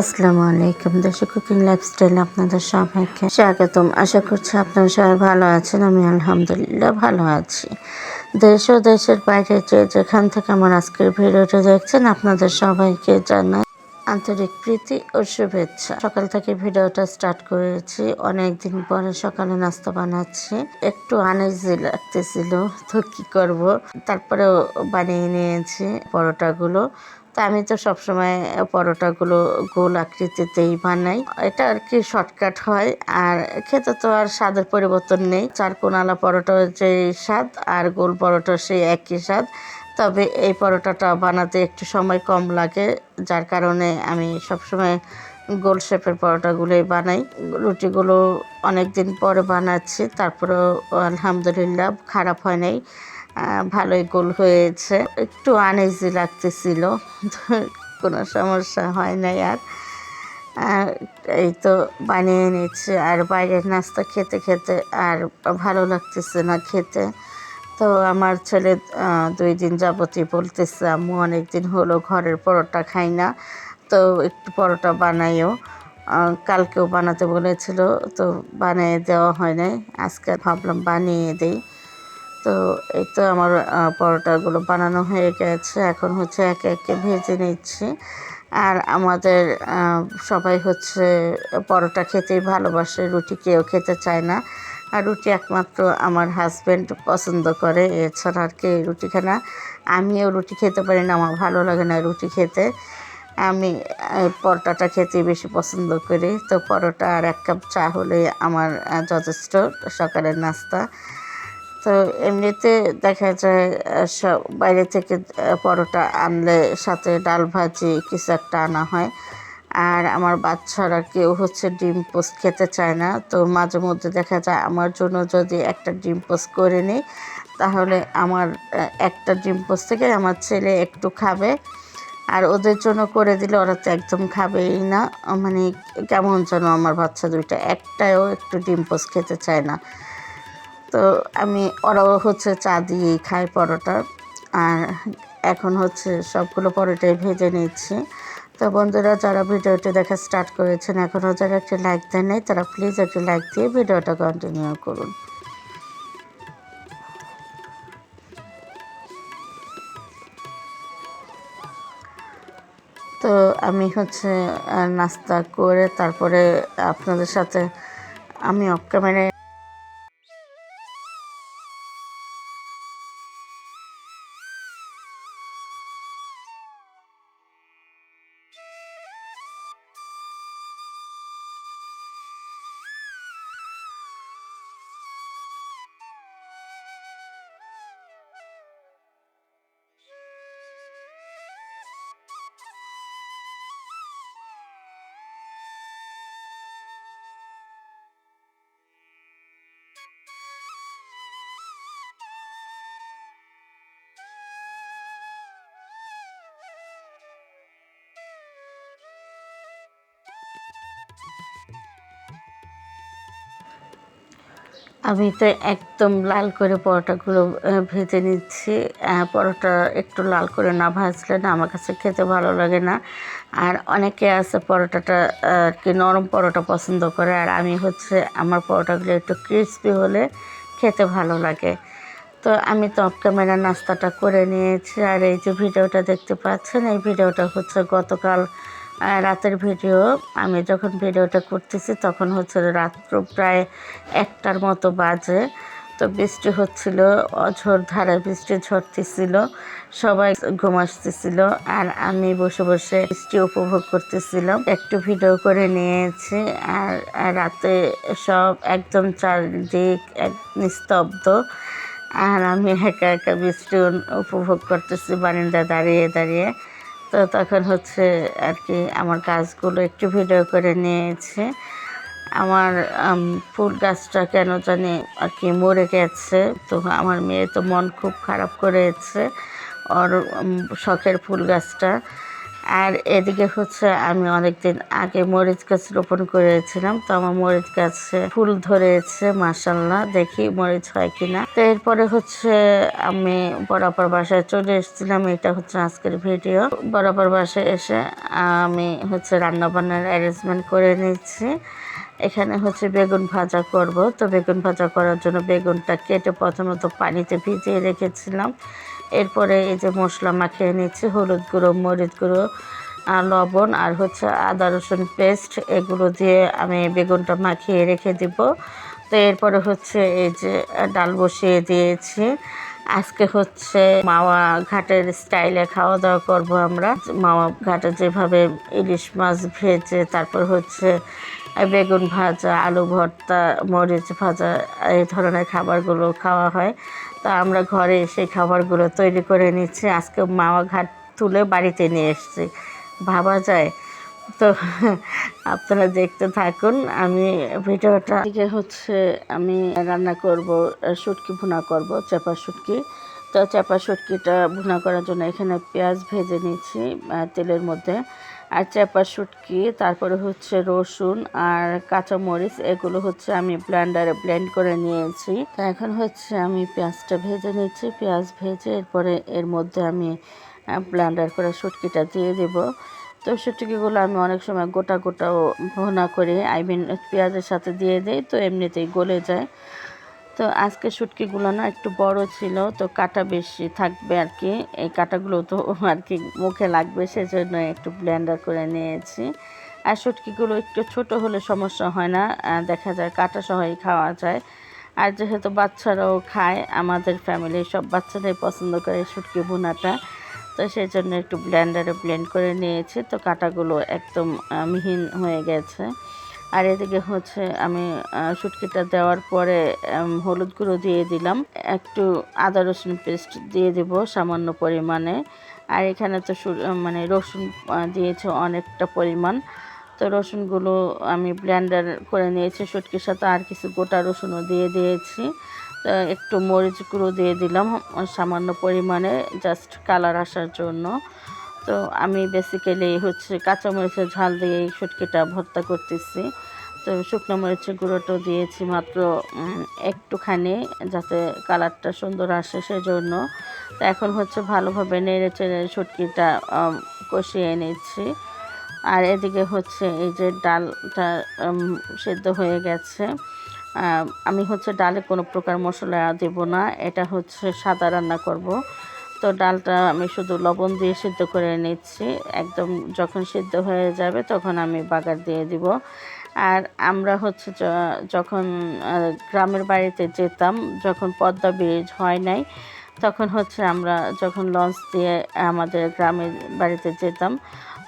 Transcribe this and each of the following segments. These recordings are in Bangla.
আসসালামু আলাইকুম, দেশে কুকিং লাইফস্টাইল আপনাদের সবাইকে স্বাগতম। আশা করছি আপনারা সবাই ভালো আছেন, আমি আলহামদুলিল্লাহ ভালো আছি। দেশ ও দেশের বাইরে যে যেখান থেকে আমার আজকের ভিডিওটা দেখছেন, আপনাদের সবাইকে জানাই আন্তরিক প্রীতি ও শুভেচ্ছা। সকাল থেকে ভিডিওটা স্টার্ট করেছি, অনেক দিন পরে সকালে নাস্তা বানাচ্ছি। একটু আনেজি লাগতেছিল, তো কি করব? তারপরেও বানিয়ে নিয়েছি পরোটাগুলো। তা আমি তো সবসময় পরোটাগুলো গোল আকৃতিতেই বানাই। এটা আর কি শর্টকাট হয়, আর খেতে তো আর স্বাদের পরিবর্তন নেই। চার কোনালা পরোটার যে স্বাদ, আর গোল পরোটার সেই একই স্বাদ। তবে এই পরোটাটা বানাতে একটু সময় কম লাগে, যার কারণে আমি সবসময় গোল শেপের পরোটাগুলোই বানাই। রুটিগুলো অনেক দিন পরে বানাচ্ছি, তারপরেও আলহামদুলিল্লাহ খারাপ হয় নাই। ভালোই গোল হয়েছে। একটু আনইজি লাগতেছিল। কোনো সমস্যা হয় নাই আর। এই তো বানিয়ে নিচ্ছে। আর বাইরের নাস্তা খেতে খেতে আর ভালো লাগতেছে না খেতে। তো আমার ছেলে দুই দিন যাবতই বলতেছে, আম্মু অনেক দিন হলো ঘরের পরোটা খাই না। তো একটু পরোটা বানাইও। কালকেও বানাতে বলেছিল। তো বানিয়ে দেওয়া হয় নাই। আজকে ভাবলাম বানিয়ে দেই। তো এই তো আমার পরোটাগুলো বানানো হয়ে গেছে। এখন হচ্ছে একে একে ভেজে নিচ্ছি। আর আমাদের সবাই হচ্ছে পরোটা খেতেই ভালোবাসে, রুটি কেউ খেতে চায় না। আর রুটি একমাত্র আমার হাজব্যান্ড পছন্দ করে, এছাড়া আর কি রুটি খায় না। আমিও রুটি খেতে পারি না, আমার ভালো লাগে না রুটি খেতে। আমি পরোটাটা খেতে বেশি পছন্দ করি। তো পরোটা আর এক কাপ চা হলে আমার যথেষ্ট। সকালের নাস্তা। তো এমনিতে দেখা যায় সব বাইরে থেকে পরোটা আনলে সাথে ডাল ভাজি, কিছু একটা আনা হয়। আর আমার বাচ্চারা কেউ হচ্ছে ডিম পোস্ট খেতে চায় না। তো মাঝে মধ্যে দেখা যায়, আমার জন্য যদি একটা ডিম পোস্ট করে নিই, তাহলে আমার একটা ডিম পোস্ট থেকে আমার ছেলে একটু খাবে। আর ওদের জন্য করে দিলে ওরা তো একদম খাবেই না। মানে কেমন যেন আমার বাচ্চা দুইটা একটাও একটু ডিম পোস্ট খেতে চায় না। তো আমি, ওরাও হচ্ছে চা দিয়েই খাই পরোটা। আর এখন হচ্ছে সবগুলো পরোটাই ভেজে নিচ্ছি। তো বন্ধুরা, যারা ভিডিওটি দেখা স্টার্ট করেছেন, এখনও যারা একটি লাইক দেন নাই, তারা প্লিজ একটি লাইক দিয়ে ভিডিওটা কন্টিনিউ করুন। তো আমি হচ্ছে নাস্তা করে তারপরে আপনাদের সাথে আমি অফ ক্যামেরায় আমি তো একদম লাল করে পরোটাগুলো ভেজে নিচ্ছি। পরোটা একটু লাল করে না ভাজলে না আমার কাছে খেতে ভালো লাগে না। আর অনেকে আছে পরোটাটা আর কি নরম পরোটা পছন্দ করে। আর আমি হচ্ছে আমার পরোটাগুলো একটু ক্রিসপি হলে খেতে ভালো লাগে। তো আমি তো ক্যামেরা নাস্তাটা করে নিয়েছি। আর এই যে ভিডিওটা দেখতে পাচ্ছেন, এই ভিডিওটা হচ্ছে গতকাল রাতের ভিডিও, আমি যখন ভিডিওটা করতেছি তখন হচ্ছে রাত্র প্রায় একটার মতো বাজে। তো বৃষ্টি হচ্ছিল, অঝোর ধারায় বৃষ্টি ঝরতেছিল, সবাই ঘুম আসতেছিল আর আমি বসে বসে বৃষ্টি উপভোগ করতেছিলাম। একটু ভিডিও করে নিয়েছি আর রাতে সব একদম চারদিক এক নিস্তব্ধ। আর আমি একা একা বৃষ্টি উপভোগ করতেছি বারিন্দা দাঁড়িয়ে দাঁড়িয়ে। তো তখন হচ্ছে আর কি আমার গাছগুলো একটু ভিডিও করে নিয়েছে। আমার ফুল গাছটা কেন জানি আর কি মরে গেছে। তো আমার মেয়ে তো মন খুব খারাপ করেছে। ওর শখের ফুল গাছটা। আর এদিকে হচ্ছে আমি অনেকদিন আগে মরিচ গাছ রোপণ করেছিলাম, তো আমার মরিচ গাছে ফুল ধরেছে মাসাল্লাহ দেখি মরিচ হয় কিনা। তো এরপরে হচ্ছে আমি বরাবর বাসায় চলে এসেছিলাম, এটা হচ্ছে আজকের ভিডিও। বরাবর বাসায় এসে আমি হচ্ছে রান্নাবান্নার অ্যারেঞ্জমেন্ট করে নিচ্ছি এখানে হচ্ছে বেগুন ভাজা করব, তো বেগুন ভাজা করার জন্য বেগুনটা কেটে প্রথমত পানিতে ভিজিয়ে রেখেছিলাম। এরপরে এই যে মশলা মাখিয়ে নিচ্ছি, হলুদ গুঁড়ো, মরিচ গুঁড়ো, আর লবণ, আর হচ্ছে আদা রসুন পেস্ট এগুলো দিয়ে আমি বেগুনটা মাখিয়ে রেখে দিব। তো এরপরে হচ্ছে এই যে ডাল বসিয়ে দিয়েছি। আজকে হচ্ছে মাওয়া ঘাটের স্টাইলে খাওয়া দাওয়া করব আমরা। মাওয়া ঘাটে যেভাবে ইলিশ মাছ ভেজে, তারপর হচ্ছে বেগুন ভাজা, আলু ভর্তা, মরিচ ভাজা, এই ধরনের খাবারগুলো খাওয়া হয়। তা আমরা ঘরে সেই খাবারগুলো তৈরি করে নিচ্ছি। আজকে মাওয়া ঘাট তুলে বাড়িতে নিয়ে এসেছি। ভাবা যায়। তো আপনারা দেখতে থাকুন। আমি ভিডিওটা দিকে হচ্ছে আমি রান্না করব, শুটকি ভুনা করব, চাপা শুটকি। তো চাপা শুটকিটা ভুনা করার জন্য এখানে পেঁয়াজ ভেজে নিচ্ছি তেলের মধ্যে। আর চাপা শুটকি, তারপরে হচ্ছে রসুন আর কাঁচামরিচ, এগুলো হচ্ছে আমি ব্লেন্ডারে ব্লেন্ড করে নিয়েছি। তো এখন হচ্ছে আমি পেঁয়াজটা ভেজে নিচ্ছি। পেঁয়াজ ভেজে এরপরে এর মধ্যে আমি ব্লেন্ডার করে শুটকিটা দিয়ে দেব। তো শুটকিগুলো আমি অনেক সময় গোটা গোটাও ভোনা করে। আই মিন পেঁয়াজের সাথে দিয়ে দিই, তো এমনিতেই গলে যায়। তো আজকে শুটকিগুলো না একটু বড় ছিল, তো কাটা বেশি থাকবে আর কি। এই কাটাগুলো তো আর কি মুখে লাগবে, সেজন্য একটু ব্লেন্ডার করে নিয়েছি। আর শুটকিগুলো একটু ছোট হলে সমস্যা হয় না দেখা যায় কাটা সহই খাওয়া যায়। আর যেহেতু বাচ্চারাও খায়, আমাদের ফ্যামিলির সব বাচ্চারাই পছন্দ করে শুটকি বোনাটা তো সেই জন্য একটু ব্লেন্ডারে ব্লেন্ড করে নিয়েছি। তো কাটাগুলো একদম মিহিন হয়ে গেছে। আর এদিকে হচ্ছে আমি শুটকিটা দেওয়ার পরে হলুদ গুঁড়ো দিয়ে দিলাম। একটু আদা রসুন পেস্ট দিয়ে দিব সামান্য পরিমাণে। আর এখানে তো মানে রসুন দিয়েছে অনেকটা পরিমাণ। তো রসুনগুলো আমি ব্লেন্ডার করে নিয়েছি শুটকির সাথে, আর কিছু গোটা রসুনও দিয়ে দিয়েছি। তো একটু মরিচ গুঁড়ো দিয়ে দিলাম সামান্য পরিমাণে, জাস্ট কালার আসার জন্য। তো আমি বেসিক্যালি হচ্ছে কাঁচামরিচের ঝাল দিয়ে এই শুটকিটা ভর্তা করতেছি। তো শুকনো মরিচের গুঁড়োটাও দিয়েছি মাত্র একটুখানি যাতে কালারটা সুন্দর আসে সেজন্য। তো এখন হচ্ছে ভালোভাবে নেড়ে চেড়ে শুটকিটা কষিয়ে নিচ্ছি। আর এদিকে হচ্ছে এই যে ডালটা সেদ্ধ হয়ে গেছে। আমি হচ্ছে ডালে কোনো প্রকার মশলা দেব না, এটা হচ্ছে সাদা রান্না করব। তো ডালটা আমি শুধু লবণ দিয়ে সিদ্ধ করে নিচ্ছি। একদম যখন সিদ্ধ হয়ে যাবে তখন আমি বাগার দিয়ে দিব। আর আমরা হচ্ছে যখন গ্রামের বাড়িতে যেতাম, যখন পদ্মা ব্রিজ হয় নাই, তখন হচ্ছে আমরা যখন লঞ্চ দিয়ে আমাদের গ্রামের বাড়িতে যেতাম,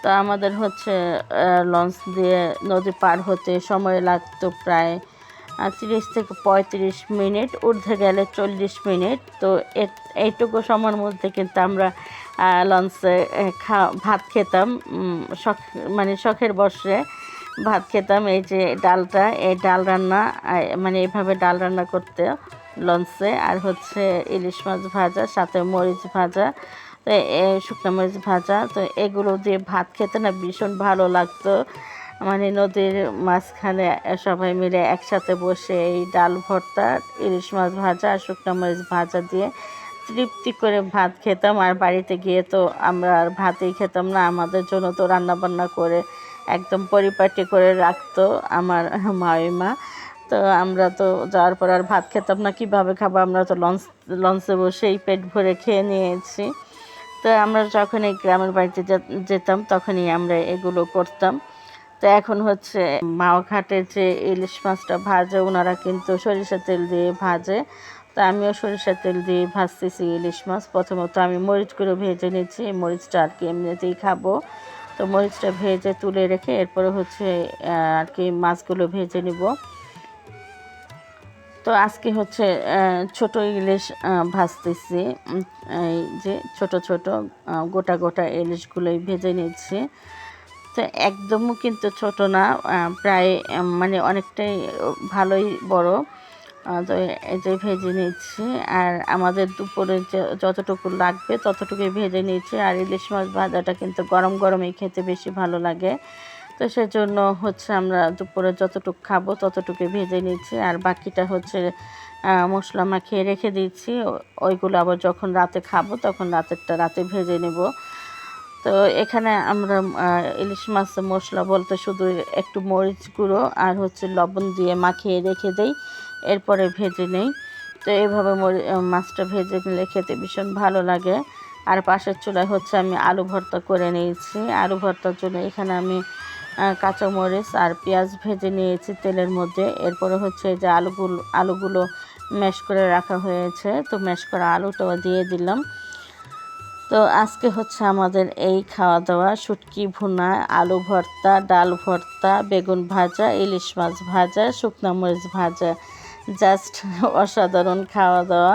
তো আমাদের হচ্ছে লঞ্চ দিয়ে নদী পার হতে সময় লাগতো প্রায় তিরিশ থেকে পঁয়ত্রিশ মিনিট, ঊর্ধ্বে গেলে চল্লিশ মিনিট। তো এইটুকু সময়ের মধ্যে কিন্তু আমরা লঞ্চে খা, ভাত খেতাম। শখ মানে শখের বসে ভাত খেতাম। এই যে ডালটা, এই ডাল রান্না মানে এইভাবে ডাল রান্না করতে লঞ্চে আর হচ্ছে ইলিশ মাছ ভাজা, সাথে মরিচ ভাজা তো শুকনো মরিচ ভাজা। তো এগুলো দিয়ে ভাত খেতে না ভীষণ ভালো লাগতো। মানে নদীর মাঝখানে সবাই মিলে একসাথে বসে এই ডাল ভর্তা, ইলিশ মাছ ভাজা আর শুকনো মরিচ ভাজা দিয়ে তৃপ্তি করে ভাত খেতাম। আর বাড়িতে গিয়ে তো আমরা আর ভাতই খেতাম না, আমাদের জন্য তো রান্না বান্না করে একদম পরিপাটি করে রাখতো আমার মাইমা তো আমরা তো যাওয়ার পর আর ভাত খেতাম না, কীভাবে খাব? আমরা তো লঞ্চ লঞ্চে বসেই পেট ভরে খেয়ে নিয়েছি। তো আমরা যখন এই গ্রামের বাড়িতে যেতাম, তখনই আমরা এগুলো করতাম। তো এখন হচ্ছে মাওঘাটের যে ইলিশ মাছটা ভাজে ওনারা কিন্তু সরিষার তেল দিয়ে ভাজে। তা আমিও সরিষার তেল দিয়ে ভাজতেছি ইলিশ মাছ। প্রথমত আমি মরিচগুলো ভেজে নিচ্ছি মরিচটা আর কি এমনিতেই খাব। তো মরিচটা ভেজে তুলে রেখে এরপরে হচ্ছে আর কি মাছগুলো ভেজে নিব। তো আজকে হচ্ছে ছোট ইলিশ ভাজতেছি। এই যে ছোট ছোট গোটা গোটা ইলিশগুলোই ভেজে নিচ্ছি। তো একদমও কিন্তু ছোট না প্রায় মানে অনেকটাই ভালোই বড়। তো যে ভেজে নিচ্ছি, আর আমাদের দুপুরে যতটুকু লাগবে ততটুকুই ভেজে নিচ্ছি। আর ইলিশ মাছ ভাজাটা কিন্তু গরম গরমই খেতে বেশি ভালো লাগে। তো সেজন্য হচ্ছে আমরা দুপুরে যতটুকু খাব ততটুকুই ভেজে নিচ্ছি। আর বাকিটা হচ্ছে মশলা মাখিয়ে রেখে দিচ্ছি। ওইগুলো আবার যখন রাতে খাব তখন রাতেরটা রাতে ভেজে নেব। তো এখানে আমরা ইলিশ মাছ, মশলা বলতে শুধু একটু মরিচ গুঁড়ো আর হচ্ছে লবণ দিয়ে মাখিয়ে রেখে দেই, এরপরে ভেজে নেই। তো এইভাবে মাছটা ভেজে নিলে খেতে ভীষণ ভালো লাগে। আর পাশের চুলায় হচ্ছে আমি আলু ভর্তা করে নিয়েছি। আলু ভর্তার জন্য এখানে আমি কাঁচামরিচ আর পেঁয়াজ ভেজে নিয়েছি তেলের মধ্যে। এরপরে হচ্ছে যে আলুগুলো আলুগুলো ম্যাশ করে রাখা হয়েছে। তো ম্যাশ করা আলুটাও দিয়ে দিলাম। তো আজকে হচ্ছে আমাদের এই খাওয়া দাওয়া শুটকি, ভুনা, আলু ভর্তা, ডাল ভর্তা, বেগুন ভাজা, ইলিশ মাছ ভাজা, শুকনা মরিচ ভাজা। জাস্ট অসাধারণ খাওয়া দাওয়া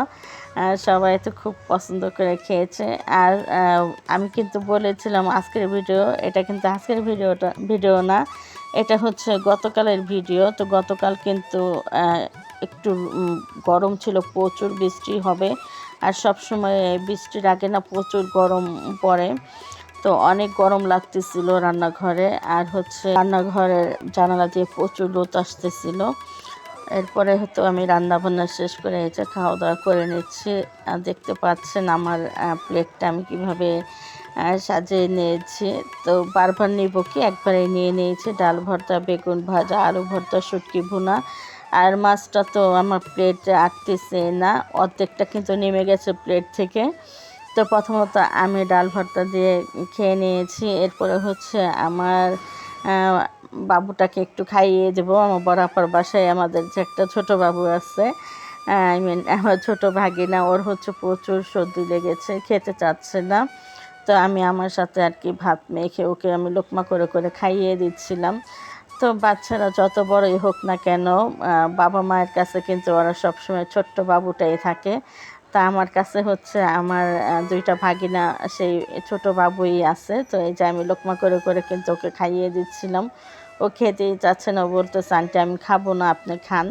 সবাই তো খুব পছন্দ করে খেয়েছে। আর আমি কিন্তু বলেছিলাম আজকের ভিডিও, এটা কিন্তু আজকের ভিডিওটা, ভিডিও না, এটা হচ্ছে গতকালের ভিডিও। তো গতকাল কিন্তু একটু গরম ছিল, প্রচুর বৃষ্টি হবে। আর সব সময় বৃষ্টির আগে না, প্রচুর গরম পড়ে। তো অনেক গরম লাগতেছিল রান্নাঘরে। আর হচ্ছে রান্নাঘরের জানালা দিয়ে প্রচুর রোদ আসতেছিল। এরপরে হয়তো আমি রান্না বান্না শেষ করে এসে খাওয়া দাওয়া করে নিচ্ছি। আর দেখতে পাচ্ছেন আমার প্লেটটা আমি কীভাবে সাজিয়ে নিয়েছি। তো বারবার নিব কি? একবারে নিয়ে নিয়েছি। ডাল ভর্তা, বেগুন ভাজা, আলু ভর্তা, শুটকি ভুনা। আর মাছটা তো আমার প্লেটে আটতেছে না, অর্ধেকটা কিন্তু নেমে গেছে প্লেট থেকে। তো প্রথমত আমি ডাল ভর্তা দিয়ে খেয়ে নিয়েছি, এরপরে হচ্ছে আমার বাবুটাকে একটু খাইয়ে দেবো। আমার বরাবর বাসায় আমাদের যে একটা ছোট বাবু আছে আই মিন আমার ছোট ভাগিনা, ওর হচ্ছে প্রচুর সর্দি লেগেছে, খেতে চাচ্ছে না। তো আমি আমার সাথে আর কি ভাত মেখে ওকে আমি লোকমা করে করে খাইয়ে দিচ্ছিলাম। তো বাচ্চারা যত বড়ই হোক না কেন বাবা মায়ের কাছে কিন্তু ওরা সবসময় ছোট্ট বাবুটাই থাকে। তা আমার কাছে হচ্ছে আমার দুইটা ভাগিনা, সেই ছোট বাবুই আছে। তো এই যে আমি লোকমা করে করে কিন্তু ওকে খাইয়ে দিচ্ছিলাম। ও খেতেই চাচ্ছে না, ও বলতেছে, আন্টি, আমি খাব না, আপনি খান।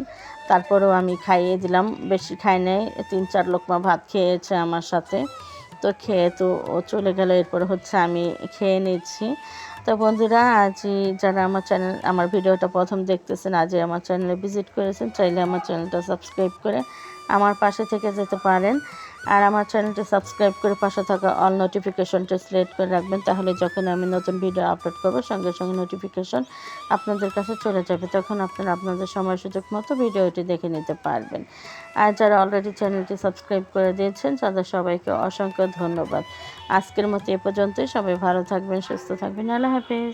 তারপরেও আমি খাইয়ে দিলাম। বেশি খাই নাই, তিন চার লোকমা ভাত খেয়েছে আমার সাথে। তো খেয়ে তো ও চলে গেল। এরপর হচ্ছে আমি খেয়ে নিচ্ছি। তো বন্ধুরা আজই যারা আমার চ্যানেল আমার ভিডিওটা প্রথম দেখতেছেন, আজই আমার চ্যানেলে ভিজিট করেছেন, চাইলে আমার চ্যানেলটা সাবস্ক্রাইব করে আমার পাশে থেকে যেতে পারেন। আর আমার চ্যানেলটি সাবস্ক্রাইব করে পাশে থাকা অল নোটিফিকেশনটা সিলেক্ট করে রাখবেন, তাহলে যখন আমি নতুন ভিডিও আপলোড করব, সঙ্গে সঙ্গে নোটিফিকেশন আপনাদের কাছে চলে যাবে। তখন আপনারা আপনাদের সময় সুযোগ মতো ভিডিওটি দেখে নিতে পারবেন। আর যারা অলরেডি চ্যানেলটি সাবস্ক্রাইব করে দিয়েছেন, তাদের সবাইকে অসংখ্য ধন্যবাদ। আজকের মতো এ পর্যন্তই। সবাই ভালো থাকবেন, সুস্থ থাকবেন। আল্লাহ হাফেজ।